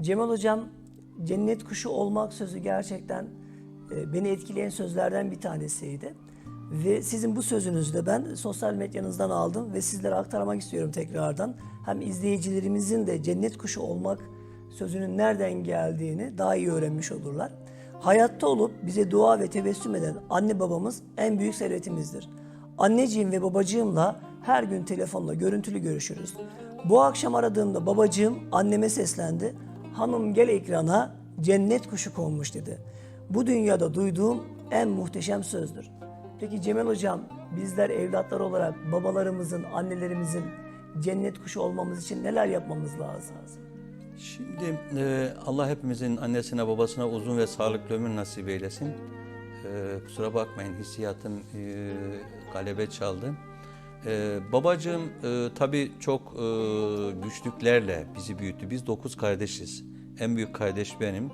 Cemal Hocam cennet kuşu olmak sözü gerçekten e, beni etkileyen sözlerden bir tanesiydi. Ve sizin bu sözünüzü de ben sosyal medyanızdan aldım ve sizlere aktarmak istiyorum tekrardan. Hem izleyicilerimizin de cennet kuşu olmak sözünün nereden geldiğini daha iyi öğrenmiş olurlar. Hayatta olup bize dua ve tebessüm eden anne babamız en büyük servetimizdir. Anneciğim ve babacığımla her gün telefonla görüntülü görüşürüz. Bu akşam aradığımda babacığım anneme seslendi. Hanım gel ekrana cennet kuşu konmuş dedi. Bu dünyada duyduğum en muhteşem sözdür. Peki Cemal Hocam bizler evlatlar olarak babalarımızın, annelerimizin cennet kuşu olmamız için neler yapmamız lazım? Şimdi e, Allah hepimizin annesine babasına uzun ve sağlıklı ömür nasip eylesin. E, kusura bakmayın hissiyatım e, galebe çaldı. E, babacığım e, tabii çok e, güçlüklerle bizi büyüttü. Biz dokuz kardeşiz. En büyük kardeş benim.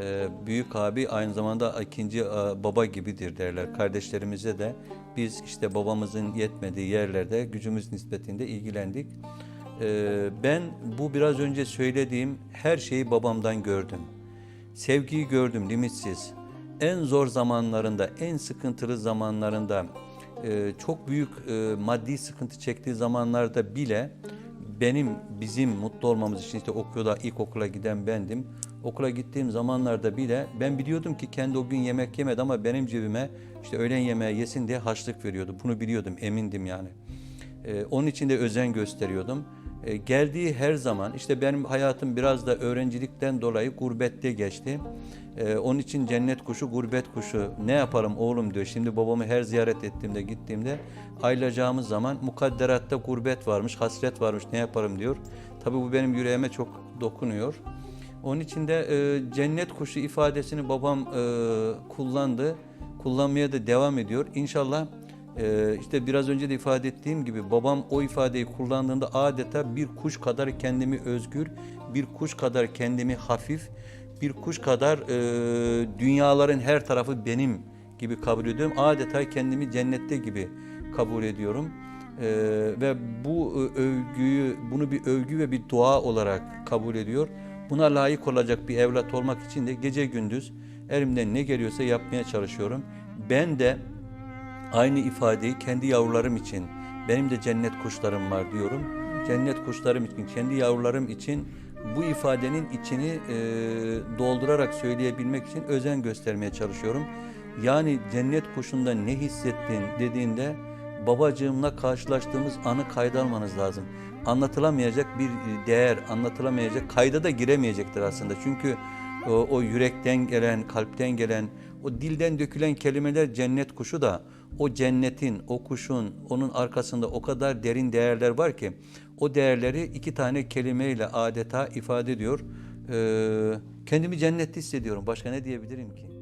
E, büyük abi aynı zamanda ikinci e, baba gibidir derler. Kardeşlerimize de biz işte babamızın yetmediği yerlerde gücümüz nispetinde ilgilendik. Ee, ben bu biraz önce söylediğim her şeyi babamdan gördüm. Sevgiyi gördüm limitsiz. En zor zamanlarında, en sıkıntılı zamanlarında, e, çok büyük e, maddi sıkıntı çektiği zamanlarda bile benim, bizim mutlu olmamız için işte okula, ilkokula giden bendim. Okula gittiğim zamanlarda bile ben biliyordum ki kendi o gün yemek yemedi ama benim cebime işte öğlen yemeği yesin diye harçlık veriyordu. Bunu biliyordum, emindim yani. Ee, onun için de özen gösteriyordum. Ee, geldiği her zaman işte benim hayatım biraz da öğrencilikten dolayı gurbette geçti. Ee, onun için cennet kuşu, gurbet kuşu ne yaparım oğlum diyor. Şimdi babamı her ziyaret ettiğimde gittiğimde ayrılacağımız zaman mukadderatta gurbet varmış, hasret varmış ne yaparım diyor. Tabii bu benim yüreğime çok dokunuyor. Onun için de e, cennet kuşu ifadesini babam e, kullandı. Kullanmaya da devam ediyor. İnşallah ee, işte biraz önce de ifade ettiğim gibi babam o ifadeyi kullandığında adeta bir kuş kadar kendimi özgür, bir kuş kadar kendimi hafif, bir kuş kadar e, dünyaların her tarafı benim gibi kabul ediyorum. Adeta kendimi cennette gibi kabul ediyorum. Ee, ve bu e, övgüyü, bunu bir övgü ve bir dua olarak kabul ediyor. Buna layık olacak bir evlat olmak için de gece gündüz elimden ne geliyorsa yapmaya çalışıyorum. Ben de Aynı ifadeyi kendi yavrularım için, benim de cennet kuşlarım var diyorum. Cennet kuşlarım için, kendi yavrularım için bu ifadenin içini e, doldurarak söyleyebilmek için özen göstermeye çalışıyorum. Yani cennet kuşunda ne hissettin dediğinde babacığımla karşılaştığımız anı kayda almanız lazım. Anlatılamayacak bir değer, anlatılamayacak, kayda da giremeyecektir aslında. Çünkü o, o yürekten gelen, kalpten gelen, o dilden dökülen kelimeler cennet kuşu da o cennetin, o kuşun, onun arkasında o kadar derin değerler var ki o değerleri iki tane kelimeyle adeta ifade ediyor. Ee, kendimi cennette hissediyorum. Başka ne diyebilirim ki?